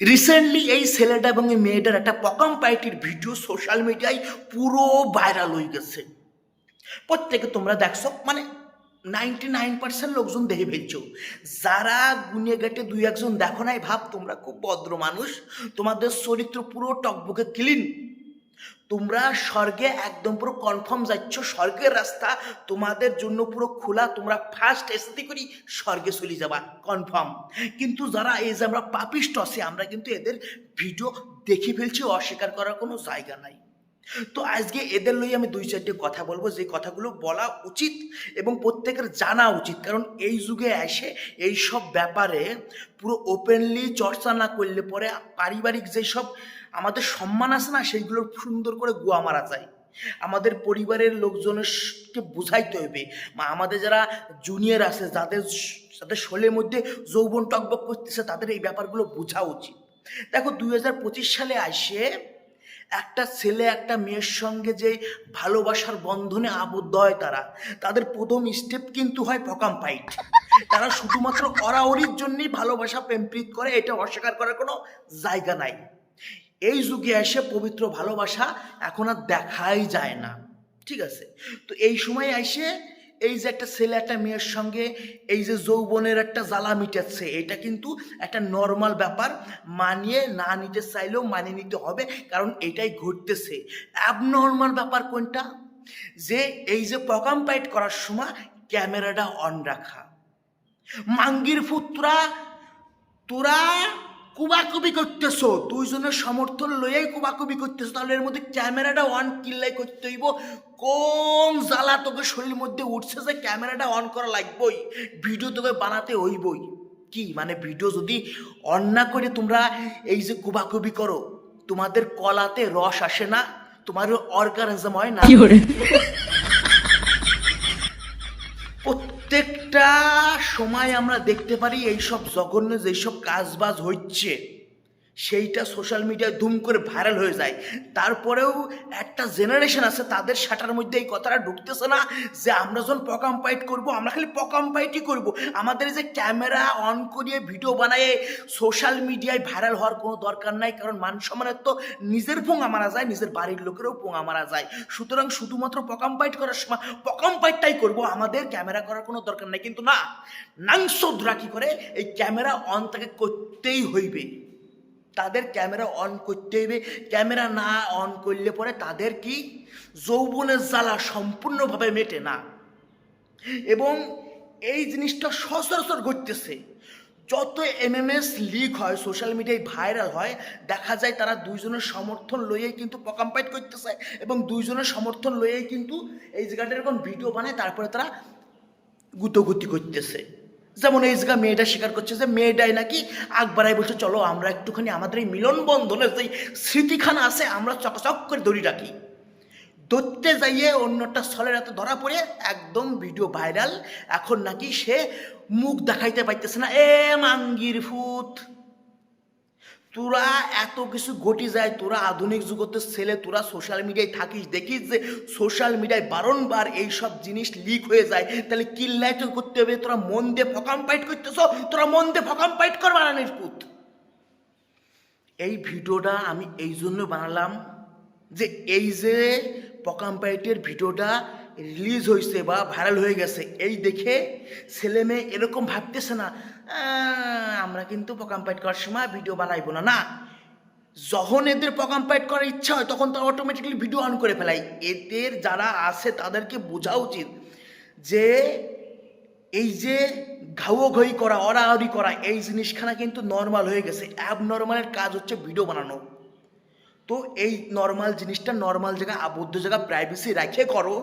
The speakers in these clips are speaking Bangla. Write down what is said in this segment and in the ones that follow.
রিসেন্টলি এই ছেলেটা এবং এই মেয়েটার একটা পকাম পাইটির ভিডিও সোশ্যাল মিডিয়ায় পুরো ভাইরাল হয়ে গেছে। প্রত্যেকে তোমরা দেখছ মানে নাইনটি নাইন পার্সেন্ট লোকজন দেখে ফেলছো। যারা গুনে গেটে দুই একজন দেখো নাই, ভাব, তোমরা খুব ভদ্র মানুষ। তোমাদের চরিত্র পুরো টকবুকে ক্লিন তোমরা স্বর্গে একদম পুরো কনফার্ম যাচ্ছ। স্বর্গের রাস্তা তোমাদের জন্য পুরো খোলা। তোমরা ফার্স্ট এসতে করি, স্বর্গে চলে যাবা। কনফার্ম কিন্তু যারা এই যে আমরা পাপিষ্ট আছি আমরা কিন্তু এদের ভিডিও দেখে ফেলছি, অস্বীকার করার কোনো জায়গা নাই। তো আজকে এদের লই আমি দুই চারটে কথা বলব, যে কথাগুলো বলা উচিত এবং প্রত্যেকের জানা উচিত। কারণ এই যুগে এসে এই সব ব্যাপারে পুরো ওপেনলি চর্চা না করলে পরে পারিবারিক যেসব আমাদের সম্মান আছে না সেইগুলো সুন্দর করে গোয়া মারা যায়। আমাদের পরিবারের লোকজনকে বুঝাইতে হবে মা, আমাদের যারা জুনিয়র আছে, যাদের যাদের শোলের মধ্যে যৌবন টকবক করতেছে, তাদের এই ব্যাপারগুলো বোঝা উচিত। দেখো, দুই হাজার পঁচিশ সালে আসে একটা ছেলে, একটা মেয়ের সঙ্গে যে ভালোবাসার বন্ধনে আবদ্ধ হয় তারা, তাদের প্রথম স্টেপ কিন্তু হয় পকাম পাইট তারা শুধুমাত্র অরাওরির জন্যই ভালোবাসা প্রেমপ্রীত করে, এটা অস্বীকার করার কোনো জায়গা নাই। এই যুগে এসে পবিত্র ভালোবাসা এখন আর দেখাই যায় না। ঠিক আছে? তো এই সময় এসে এই যে একটা ছেলে, একটা মেয়ের সঙ্গে এই যে যৌবনের একটা জ্বালা মিটাচ্ছে, এটা কিন্তু একটা নর্মাল ব্যাপার। মানিয়ে না নিতে চাইলেও মানিয়ে নিতে হবে, কারণ এটাই ঘটতেছে। অ্যাবনর্মাল ব্যাপার কোনটা? যে এই যে প্রোগ্রাম পাইট করার সময় ক্যামেরাটা অন রাখা। মাঙ্গির পুত্রা, তোরা কুবাকুবি করতেছো? দুইজনের সমর্থন লইয়াই কুবাকুবি করতেছো। তাহলে এর মধ্যে ক্যামেরাটা অন কিল্লাই করতে হইব। কোন জ্বালা তোকে শরীরের মধ্যে উঠছে যে ক্যামেরাটা অন করা লাগবই? ভিডিও তোকে বানাতে হইবই। কি? মানে ভিডিও যদি অন না করে তোমরা এই যে কুবাকুবি করো, তোমাদের কলাতে রস আসে না তোমার অর্গানিজম হয় না। প্রত্যেকটা সময় আমরা দেখতে পারি এইসব জঘন্য যেসব কাজবাজ হচ্ছে। সেইটা সোশ্যাল মিডিয়ায় ধুম করে ভাইরাল হয়ে যায়। তারপরেও একটা জেনারেশন আছে, তাদের শাটার মধ্যে এই কথাটা ঢুকতেছে না যে আমরা যখন পকাম পাইট করব, আমরা খালি পকাম পাইটই করব। আমাদের যে ক্যামেরা অন করিয়ে ভিডিও বানায় সোশ্যাল মিডিয়ায় ভাইরাল হওয়ার কোনো দরকার নাই, কারণ মান সম্মানের তো নিজের পোঙা মারা যায়, নিজের বাড়ির লোকেরও পোঙা মারা যায়। সুতরাং শুধুমাত্র পকাম পাইট করার সময় পকাম পাইটটাই করব, আমাদের ক্যামেরা করার কোনো দরকার নাই। কিন্তু না নাংসোদ্রা কি করে? এই ক্যামেরা অন তাকে করতেই হইবে। তাদের ক্যামেরা অন করতে হইবে ক্যামেরা না অন করলে পরে তাদের কি? যৌবনের জ্বালা সম্পূর্ণভাবে মেটে না। এবং এই জিনিসটা সচরাচর ঘটতেছে। যত এমএমএস লিক হয় সোশ্যাল মিডিয়ায় ভাইরাল হয়, দেখা যায় তারা দুইজনের সমর্থন লইয়েই কিন্তু পকাম্পাইট করতেছে এবং দুইজনের সমর্থন লইয়েই কিন্তু এই জায়গাটা এরকম ভিডিও বানায়, তারপরে তারা গুতোগুতি করতেছে। যেমন এই জায়গায় মেয়েটা স্বীকার করছে যে মেয়েটাই নাকি আকবরাই বলছে, চলো আমরা একটুখানি আমাদের এই মিলন বন্ধনের যেই স্মৃতিখানা আছে, আমরা চকচক করে দড়ি রাখি। ধরতে যাইয়ে অন্যটা স্থলের এত ধরা পড়ে একদম ভিডিও ভাইরাল। এখন নাকি সে মুখ দেখাইতে পাইতেছে না। এ মাঙ্গির ফুত তোরা এত কিছু ঘটি যায়, তোরা আধুনিক যুগতে ছেলে, তোরা সোশ্যাল মিডিয়ায় থাকিস, দেখিস যে সোশ্যাল মিডিয়ায় বারংবার এইসব জিনিস লিক হয়ে যায়। তাহলে কিল্লাই তো করতে হবে, তোরা মন দিয়ে ফকাম পাইট করতেছ, তোরা মন দিয়ে ফকাম পাইট কর বানানিস পুত। এই ভিডিওটা আমি এই জন্য বানালাম যে এই যে পকাম্পাইটের ভিডিওটা রিলিজ হয়েছে বা ভাইরাল হয়ে গেছে এই দেখে ছেলে মেয়ে এরকম ভাবতেছে না "আহ, আমরা কিন্তু পকাম্পাইট করার সময় ভিডিও বানাইবো না। না যখন এদের পকাম্পাইট করার ইচ্ছা হয় তখন তারা অটোমেটিকলি ভিডিও অন করে ফেলায়। এদের যারা আছে তাদেরকে বোঝা উচিত যে এই যে ঘাওয়াঘাই করা অরাহরি করা এই জিনিসখানা কিন্তু নর্মাল হয়ে গেছে। অ্যাবনর্মালের কাজ হচ্ছে ভিডিও বানানো। তো এই নর্মাল জিনিসটা নর্মাল জায়গায় আবদ্ধ জায়গা প্রাইভেসি রেখে করো।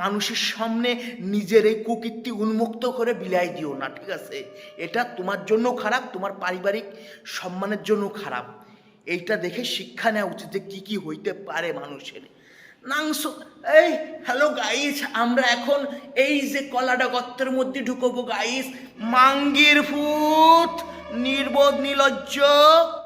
মানুষের সামনে নিজের এই কুকীর্তি উন্মুক্ত করে বিলাই দিও না, ঠিক আছে? এটা তোমার জন্য খারাপ, তোমার পারিবারিক সম্মানের জন্য খারাপ। এইটা দেখে শিক্ষা নেওয়া উচিত যে কী কী হইতে পারে মানুষের। নাংস, এই হ্যালো গাইস আমরা এখন এই যে কলাডা গর্তের মধ্যে ঢুকবো গাইস মাঙ্গির ফুট নির্বোধ, নিলজ্জ।